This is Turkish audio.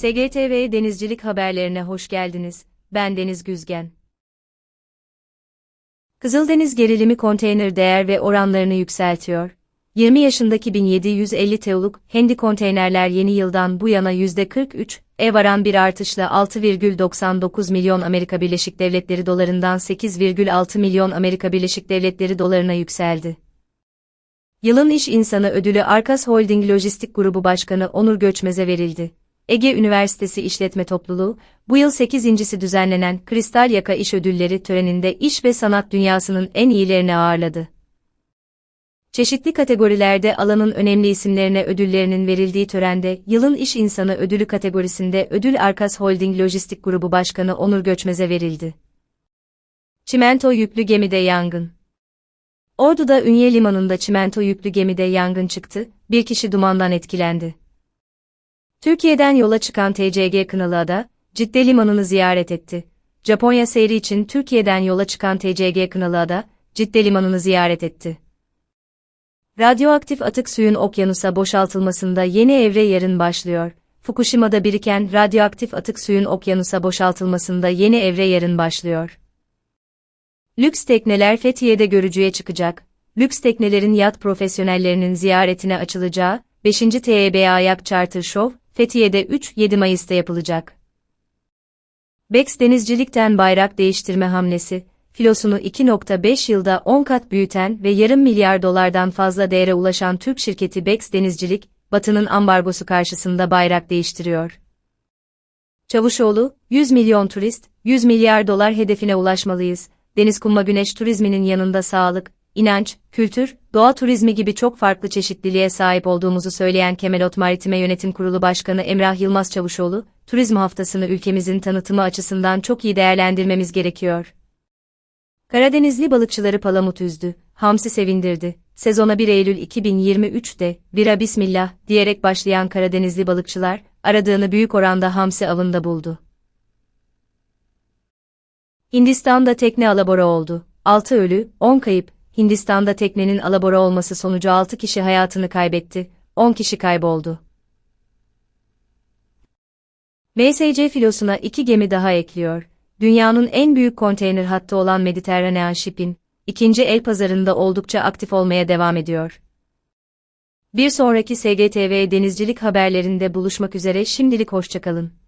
SGTV Denizcilik haberlerine hoş geldiniz. Ben Deniz Güzgen. Kızıldeniz gerilimi konteyner değer ve oranlarını yükseltiyor. 20 yaşındaki 1750 teoluk Hendi konteynerler yeni yıldan bu yana %43 e varan bir artışla 6,99 milyon Amerika Birleşik Devletleri dolarından 8,6 milyon Amerika Birleşik Devletleri dolarına yükseldi. Yılın İş İnsanı ödülü Arkas Holding Lojistik Grubu Başkanı Onur Göçmez'e verildi. Ege Üniversitesi İşletme Topluluğu, bu yıl 8.si düzenlenen Kristal Yaka İş Ödülleri töreninde iş ve sanat dünyasının en iyilerini ağırladı. Çeşitli kategorilerde alanın önemli isimlerine ödüllerinin verildiği törende, Yılın İş İnsanı ödülü kategorisinde ödül Arkas Holding Lojistik Grubu Başkanı Onur Göçmez'e verildi. Çimento yüklü gemide yangın. Ordu'da Ünye Limanı'nda çimento yüklü gemide yangın çıktı, bir kişi dumandan etkilendi. Türkiye'den yola çıkan TCG Kınalıada, Cidde Limanı'nı ziyaret etti. Japonya seyri için Türkiye'den yola çıkan TCG Kınalıada, Cidde Limanı'nı ziyaret etti. Radyoaktif atık suyun okyanusa boşaltılmasında yeni evre yarın başlıyor. Fukushima'da biriken radyoaktif atık suyun okyanusa boşaltılmasında yeni evre yarın başlıyor. Lüks tekneler Fethiye'de görücüye çıkacak. Lüks teknelerin yat profesyonellerinin ziyaretine açılacağı 5. TEBA Yak Charter Show, Fethiye'de 3-7 Mayıs'ta yapılacak. Bex Denizcilik'ten bayrak değiştirme hamlesi, filosunu 2.5 yılda 10 kat büyüten ve yarım milyar dolardan fazla değere ulaşan Türk şirketi Bex Denizcilik, Batı'nın ambargosu karşısında bayrak değiştiriyor. Çavuşoğlu, 100 milyon turist, 100 milyar dolar hedefine ulaşmalıyız. Deniz kumma güneş turizminin yanında sağlık, inanç, kültür, doğa turizmi gibi çok farklı çeşitliliğe sahip olduğumuzu söyleyen Kemelot Maritime Yönetim Kurulu Başkanı Emrah Yılmaz Çavuşoğlu, turizm haftasını ülkemizin tanıtımı açısından çok iyi değerlendirmemiz gerekiyor. Karadenizli balıkçıları palamut üzdü, hamsi sevindirdi. Sezona 1 Eylül 2023'te, vira bismillah diyerek başlayan Karadenizli balıkçılar, aradığını büyük oranda hamsi avında buldu. Hindistan'da tekne alabora oldu. 6 ölü, 10 kayıp. Hindistan'da teknenin alabora olması sonucu 6 kişi hayatını kaybetti, 10 kişi kayboldu. MSC filosuna iki gemi daha ekliyor. Dünyanın en büyük konteyner hattı olan Mediterranean Shipping, ikinci el pazarında oldukça aktif olmaya devam ediyor. Bir sonraki SGTV denizcilik haberlerinde buluşmak üzere şimdilik hoşçakalın.